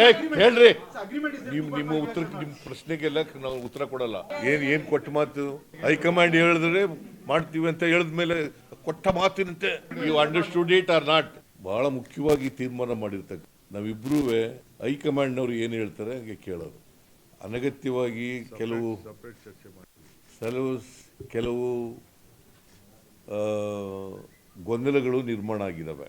ಏ ಹೇಳ್ರಿ. ನಿಮ್ ನಿಮ್ಮ ಉತ್ತರ ನಿಮ್ಮ ಪ್ರಶ್ನೆಗೆಲ್ಲ ನಾವು ಉತ್ತರ ಕೊಡಲ್ಲ. ಏನ್ ಏನ್ ಕೊಟ್ಟ ಮಾತು? ಹೈಕಮಾಂಡ್ ಹೇಳಿದ್ರೆ ಮಾಡ್ತೀವಿ ಅಂತ ಹೇಳಿದ್ಮೇಲೆ ಕೊಟ್ಟ ಮಾತಿನಂತೆ. You understood it or not ಬಹಳ ಮುಖ್ಯವಾಗಿ ತೀರ್ಮಾನ ಮಾಡಿರ್ತಕ್ಕ. ನಾವಿಬ್ರೂ ಹೈಕಮಾಂಡ್ನವ್ರು ಏನು ಹೇಳ್ತಾರೆ ಹಂಗೆ ಕೇಳೋದು. ಅನಗತ್ಯವಾಗಿ ಕೆಲವು ಕೆಲವು ಕೆಲವು ಗೊಂದಲಗಳು ನಿರ್ಮಾಣ ಆಗಿದ್ದಾವೆ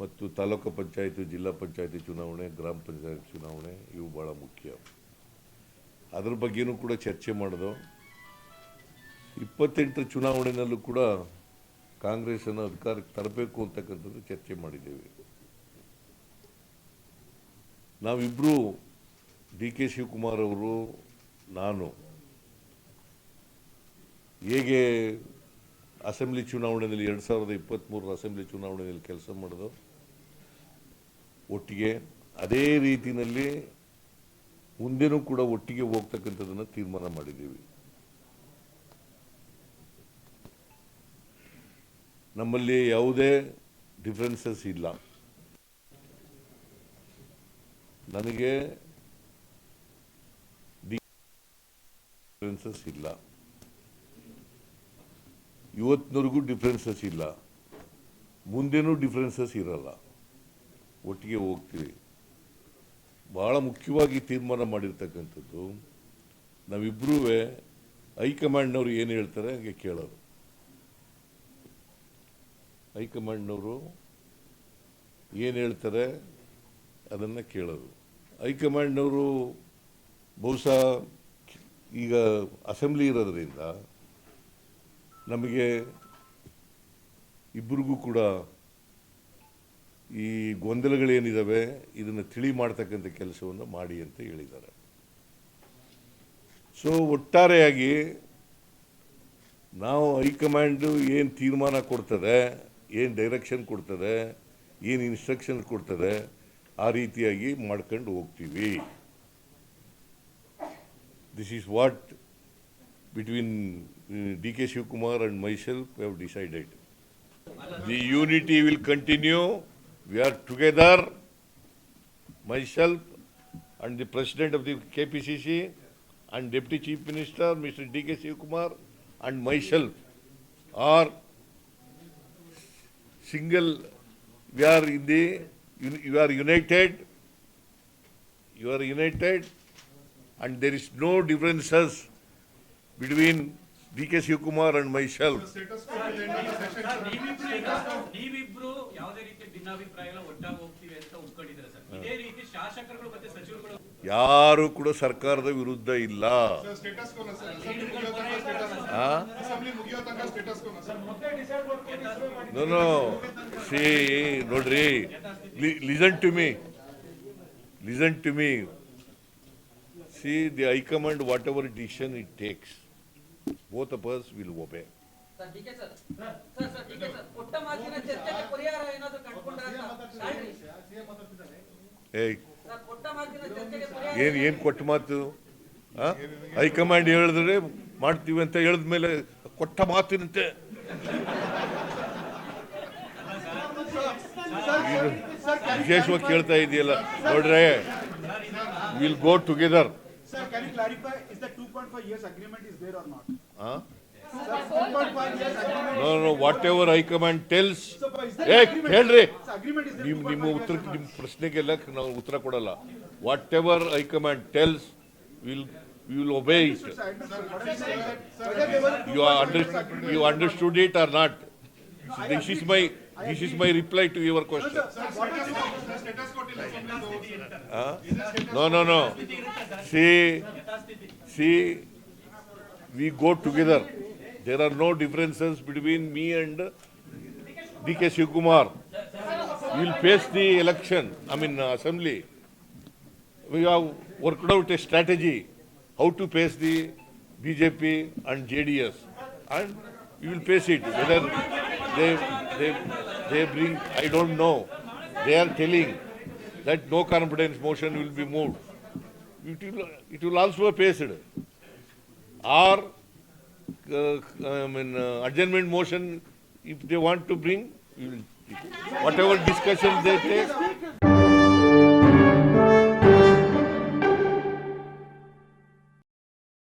ಮತ್ತು ತಾಲೂಕು ಪಂಚಾಯಿತಿ, ಜಿಲ್ಲಾ ಪಂಚಾಯಿತಿ ಚುನಾವಣೆ, ಗ್ರಾಮ ಪಂಚಾಯತ್ ಚುನಾವಣೆ, ಇವು ಭಾಳ ಮುಖ್ಯ. ಅದ್ರ ಬಗ್ಗೆನೂ ಕೂಡ ಚರ್ಚೆ ಮಾಡಿದೋ. ಇಪ್ಪತ್ತೆಂಟರ ಚುನಾವಣೆಯಲ್ಲೂ ಕೂಡ ಕಾಂಗ್ರೆಸ್ಸನ್ನು ಅಧಿಕಾರಕ್ಕೆ ತರಬೇಕು ಅಂತಕ್ಕಂಥದ್ದು ಚರ್ಚೆ ಮಾಡಿದ್ದೇವೆ. ನಾವಿಬ್ಬರು ಡಿ ಕೆ ಶಿವಕುಮಾರ್ ಅವರು, ನಾನು ಹೇಗೆ ಅಸೆಂಬ್ಲಿ ಚುನಾವಣೆಯಲ್ಲಿ ಎರಡು ಸಾವಿರದ ಇಪ್ಪತ್ತ್ಮೂರರ ಅಸೆಂಬ್ಲಿ ಚುನಾವಣೆಯಲ್ಲಿ ಕೆಲಸ ಮಾಡೋದು ಒಟ್ಟಿಗೆ ಅದೇ ರೀತಿಯಲ್ಲಿ ಮುಂದೆನೂ ಕೂಡ ಒಟ್ಟಿಗೆ ಹೋಗ್ತಕ್ಕಂಥದ್ದನ್ನು ತೀರ್ಮಾನ ಮಾಡಿದ್ದೀವಿ. ನಮ್ಮಲ್ಲಿ ಯಾವುದೇ ಡಿಫ್ರೆನ್ಸಸ್ ಇಲ್ಲ. ನನಗೆ ಡಿಫ್ರೆನ್ಸಸ್ ಇಲ್ಲ. ಇವತ್ತಿನವರೆಗೂ ಡಿಫ್ರೆನ್ಸಸ್ ಇಲ್ಲ. ಮುಂದೆನೂ ಡಿಫ್ರೆನ್ಸಸ್ ಇರಲ್ಲ. ಒಟ್ಟಿಗೆ ಹೋಗ್ತೀವಿ. ಭಾಳ ಮುಖ್ಯವಾಗಿ ತೀರ್ಮಾನ ಮಾಡಿರ್ತಕ್ಕಂಥದ್ದು ನಾವಿಬ್ಬರೂ ಹೈಕಮಾಂಡ್ನವರು ಏನು ಹೇಳ್ತಾರೆ ಹಂಗೆ ಕೇಳೋರು. ಹೈಕಮಾಂಡ್ನವರು ಏನು ಹೇಳ್ತಾರೆ ಅದನ್ನು ಕೇಳೋದು ಹೈಕಮಾಂಡ್ನವರು ಬಹುಶಃ ಈಗ ಅಸೆಂಬ್ಲಿ ಇರೋದ್ರಿಂದ ನಮಗೆ ಇಬ್ಬರಿಗೂ ಕೂಡ ಈ ಗೊಂದಲಗಳೇನಿದ್ದಾವೆ ಇದನ್ನು ತಿಳಿ ಮಾಡ್ತಕ್ಕಂಥ ಕೆಲಸವನ್ನು ಮಾಡಿ ಅಂತ ಹೇಳಿದ್ದಾರೆ. ಸೊ ಒಟ್ಟಾರೆಯಾಗಿ ನಾವು ಹೈಕಮಾಂಡು ಏನು ತೀರ್ಮಾನ ಕೊಡ್ತದೆ, ಏನು ಡೈರೆಕ್ಷನ್ ಕೊಡ್ತದೆ, ಏನು ಇನ್ಸ್ಟ್ರಕ್ಷನ್ ಕೊಡ್ತದೆ, ಆ ರೀತಿಯಾಗಿ ಮಾಡ್ಕೊಂಡು ಹೋಗ್ತೀವಿ. This is what between D K Shivakumar and myself have decided the unity will continue We are together, myself and the President of the KPCC and Deputy Chief Minister, Mr. D.K. Sivakumar and myself are single, we are in the, you are united, you are united and there is no differences between D.K. Sivakumar and myself. ಯಾರು ಕೂಡ ಸರ್ಕಾರದ ವಿರುದ್ಧ ಇಲ್ಲ. Status ಕೋನ sir. Assembly ಮುಗಿಯೋ ತನಕ status assembly ಮುಗಿಯೋ ತನಕ status ಕೋನ sir. No, no. See, ನೋಡ್ರಿ listen to me listen to me see the high command whatever decision it takes both of us will obey sir. ಏನು ಏನ್ ಏನ್ ಕೊಟ್ಟ ಮಾತು? ಆ? ಹೈಕಮಾಂಡ್ ಹೇಳಿದ್ರೆ ಮಾಡ್ತೀವಿ ಅಂತ ಹೇಳಿದ್ಮೇಲೆ ಕೊಟ್ಟ ಮಾತಿನಂತೆ. ವಿಶೇಷವಾಗಿ ಕೇಳ್ತಾ ಇದೆಯಲ್ಲ. ನೋಡ್ರೆ will go together Sir, can you clarify, is the two point five years agreement is there or not? ಆ? No no whatever high command tells ಏ? ಹೇಳ್ರಿ ನಿಮ್ಮ five ಉತ್ತರ ನಿಮ್ಮ? ಪ್ರಶ್ನೆಗೆಲ್ಲ ನಾವು ಉತ್ತರ ಕೊಡಲ್ಲ whatever high command tells will will obey it no, I understood. What I'm saying that whether there was a two you are point under, five years agreement you or not. understood it or not There are no differences between me and D.K. Shivkumar. We will face the election, I mean uh, assembly. We have worked out a strategy how to face the BJP and JDS. And we will face it. Whether they, they, they bring, I don't know. They are telling that no confidence motion will be moved. It will, it will also be faced. Or I mean, uh, adjournment motion, if they want to bring, whatever discussion they take,